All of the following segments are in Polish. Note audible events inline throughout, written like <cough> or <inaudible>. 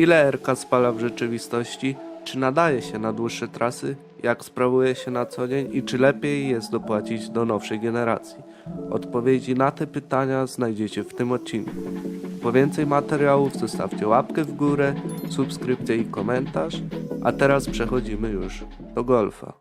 Ile RK spala w rzeczywistości? Czy nadaje się na dłuższe trasy? Jak sprawuje się na co dzień i czy lepiej jest dopłacić do nowszej generacji? Odpowiedzi na te pytania znajdziecie w tym odcinku. Po więcej materiałów zostawcie łapkę w górę, subskrypcję i komentarz, a teraz przechodzimy już do golfa.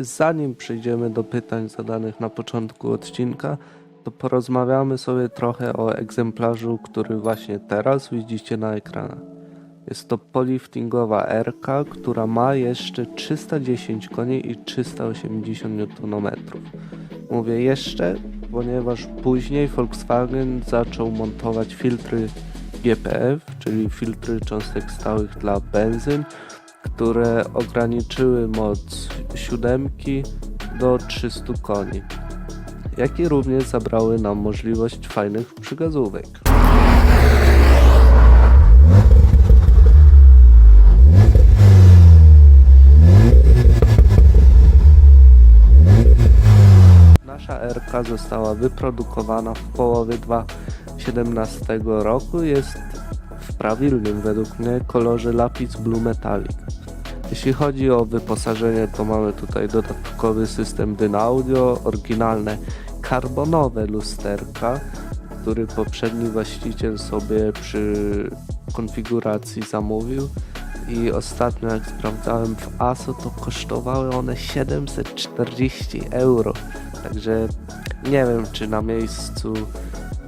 Zanim przejdziemy do pytań zadanych na początku odcinka, to porozmawiamy sobie trochę o egzemplarzu, który właśnie teraz widzicie na ekranach. Jest to poliftingowa RK, która ma jeszcze 310 koni i 380 Nm. Mówię jeszcze, ponieważ później Volkswagen zaczął montować filtry GPF, czyli filtry cząstek stałych dla benzyn, które ograniczyły moc siódemki do 300 koni, jak i również zabrały nam możliwość fajnych przygazówek. Nasza RK została wyprodukowana w połowie 2017 roku. Jest w prawilnym według mnie kolorze lapis blue metallic. Jeśli chodzi o wyposażenie, to mamy tutaj dodatkowy system Dynaudio, oryginalne karbonowe lusterka, który poprzedni właściciel sobie przy konfiguracji zamówił i ostatnio jak sprawdzałem w ASO to kosztowały one 740 euro. Także nie wiem czy na miejscu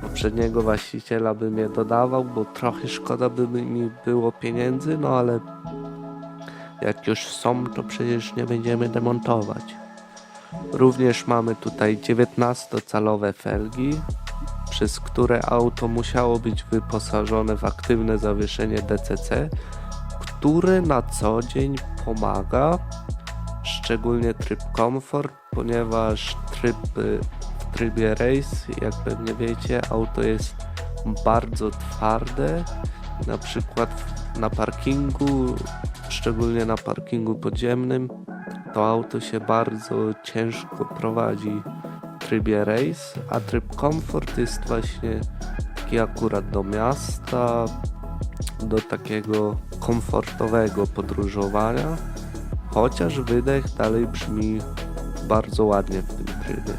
poprzedniego właściciela bym je dodawał, bo trochę szkoda by mi było pieniędzy, no ale jak już są, to przecież nie będziemy demontować. Również mamy tutaj 19-calowe felgi, przez które auto musiało być wyposażone w aktywne zawieszenie DCC, które na co dzień pomaga, szczególnie tryb komfort, ponieważ tryb w trybie race, jak pewnie wiecie, auto jest bardzo twarde. Na przykład na parkingu, szczególnie na parkingu podziemnym, to auto się bardzo ciężko prowadzi w trybie race, a tryb komfort jest właśnie taki akurat do miasta, do takiego komfortowego podróżowania, chociaż wydech dalej brzmi bardzo ładnie w tym trybie.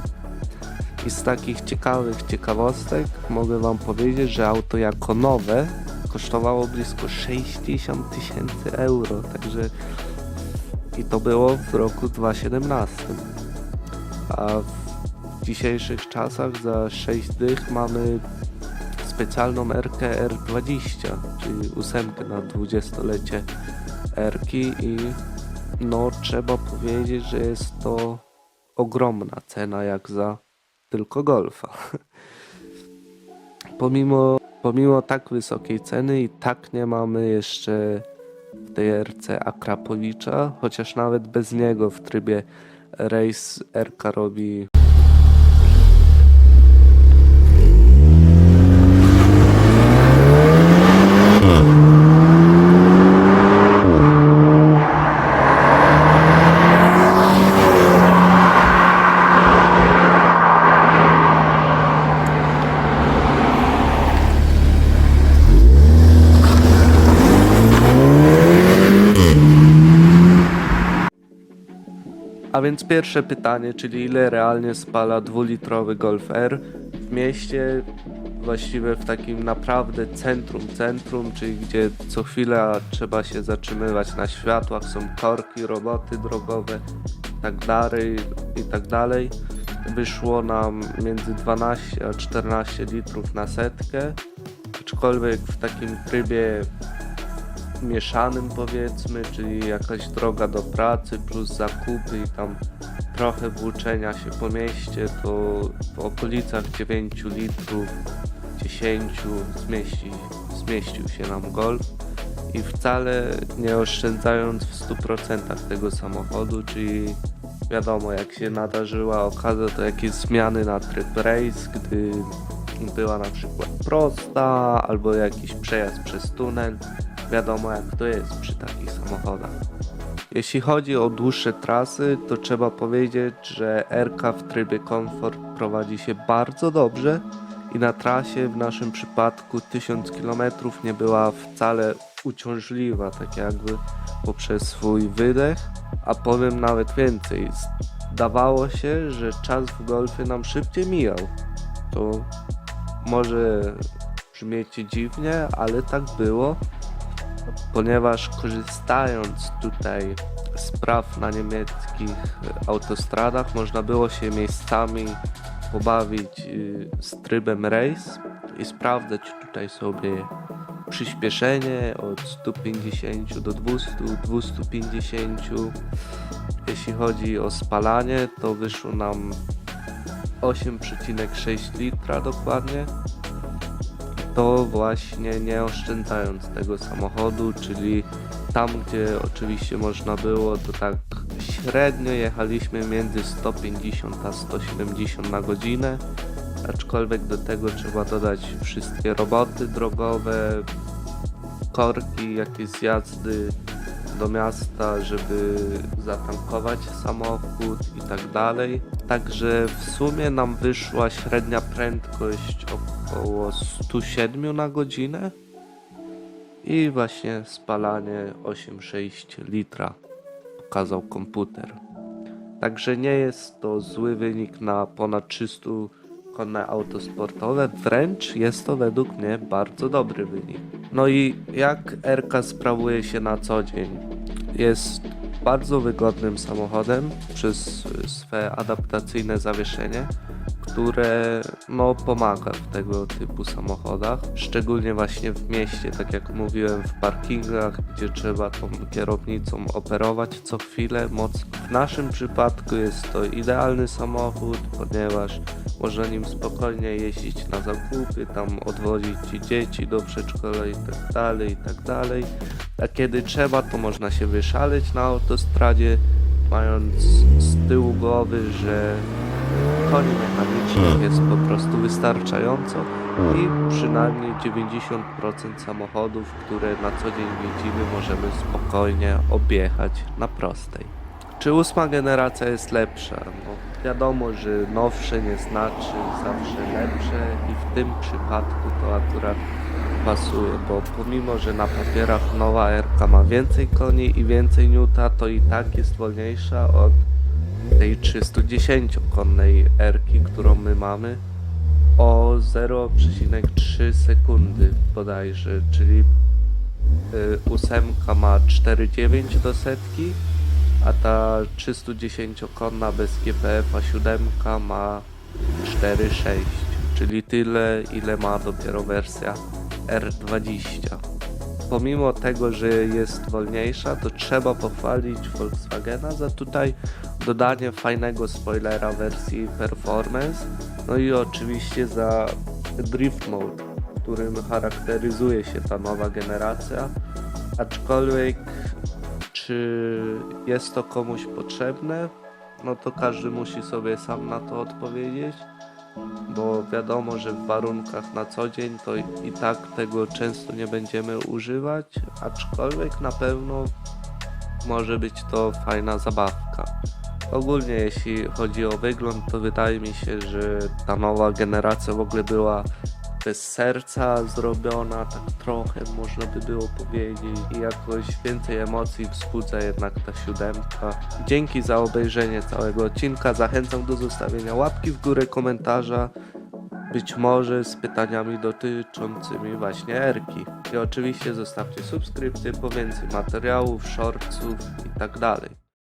I z takich ciekawych ciekawostek mogę Wam powiedzieć, że auto jako nowe kosztowało blisko 60 tysięcy euro, także i to było w roku 2017. A w dzisiejszych czasach za 6 dych mamy specjalną RK R20, czyli ósemkę na 20-lecie Rki i no trzeba powiedzieć, że jest to ogromna cena jak za tylko Golfa. <laughs> Pomimo, pomimo tak wysokiej ceny i tak nie mamy jeszcze w tej RC Akrapowicza, chociaż nawet bez niego w trybie Race RK robi A więc pierwsze pytanie, czyli ile realnie spala dwulitrowy Golf R w mieście, właściwie w takim naprawdę centrum, centrum, czyli gdzie co chwila trzeba się zatrzymywać na światłach, są korki, roboty drogowe tak dalej, i tak dalej. Wyszło nam między 12 a 14 litrów na setkę, aczkolwiek w takim trybie mieszanym powiedzmy, czyli jakaś droga do pracy plus zakupy i tam trochę włóczenia się po mieście, to w okolicach 9 litrów, 10 zmieści, zmieścił się nam Golf i wcale nie oszczędzając w 100% tego samochodu, czyli wiadomo jak się nadarzyła okazja to jakieś zmiany na tryb race, gdy była na przykład prosta albo jakiś przejazd przez tunel, wiadomo jak to jest przy takich samochodach. Jeśli chodzi o dłuższe trasy, to trzeba powiedzieć, że RK w trybie komfort prowadzi się bardzo dobrze i na trasie w naszym przypadku 1000 km nie była wcale uciążliwa, tak jakby poprzez swój wydech, a powiem nawet więcej. Zdawało się, że czas w golfie nam szybciej mijał. To może brzmieć dziwnie, ale tak było ponieważ korzystając tutaj z praw na niemieckich autostradach można było się miejscami pobawić y, z trybem race i sprawdzać tutaj sobie przyspieszenie od 150 do 200, 250. Jeśli chodzi o spalanie, to wyszło nam 8,6 litra dokładnie to właśnie nie oszczędzając tego samochodu, czyli tam gdzie oczywiście można było, to tak średnio jechaliśmy między 150 a 170 na godzinę, aczkolwiek do tego trzeba dodać wszystkie roboty drogowe, korki, jakieś zjazdy do miasta, żeby zatankować samochód i tak dalej. Także w sumie nam wyszła średnia prędkość około 107 na godzinę i właśnie spalanie 8,6 litra pokazał komputer. Także nie jest to zły wynik na ponad 300 konne auto sportowe, wręcz jest to według mnie bardzo dobry wynik. No i jak RK sprawuje się na co dzień? Jest bardzo wygodnym samochodem przez swe adaptacyjne zawieszenie, które no, pomaga w tego typu samochodach, szczególnie właśnie w mieście, tak jak mówiłem, w parkingach, gdzie trzeba tą kierownicą operować co chwilę mocno. W naszym przypadku jest to idealny samochód, ponieważ można nim spokojnie jeździć na zakupy, tam odwozić dzieci do przedszkola i tak dalej, i tak dalej. A kiedy trzeba, to można się wyszaleć na autostradzie, mając z tyłu głowy, że koni mechanicznych jest po prostu wystarczająco i przynajmniej 90% samochodów, które na co dzień widzimy, możemy spokojnie objechać na prostej. Czy ósma generacja jest lepsza? No, wiadomo, że nowsze nie znaczy zawsze lepsze i w tym przypadku to akurat pasuje, bo pomimo, że na papierach nowa RK ma więcej koni i więcej niuta, to i tak jest wolniejsza od tej 310-konnej erki, którą my mamy o 0,3 sekundy bodajże, czyli y, ósemka ma 4,9 do setki, a ta 310-konna bez GPF-a 7 ma 4,6, czyli tyle ile ma dopiero wersja R20 pomimo tego, że jest wolniejsza, to trzeba pochwalić Volkswagena za tutaj dodanie fajnego spoilera wersji Performance, no i oczywiście za Drift Mode, którym charakteryzuje się ta nowa generacja, aczkolwiek czy jest to komuś potrzebne, no to każdy musi sobie sam na to odpowiedzieć bo wiadomo, że w warunkach na co dzień to i tak tego często nie będziemy używać, aczkolwiek na pewno może być to fajna zabawka. Ogólnie jeśli chodzi o wygląd, to wydaje mi się, że ta nowa generacja w ogóle była bez serca zrobiona, tak trochę można by było powiedzieć i jakoś więcej emocji wzbudza jednak ta siódemka. Dzięki za obejrzenie całego odcinka, zachęcam do zostawienia łapki w górę, komentarza, być może z pytaniami dotyczącymi właśnie Erki. I oczywiście zostawcie subskrypcję po więcej materiałów, shortsów i tak.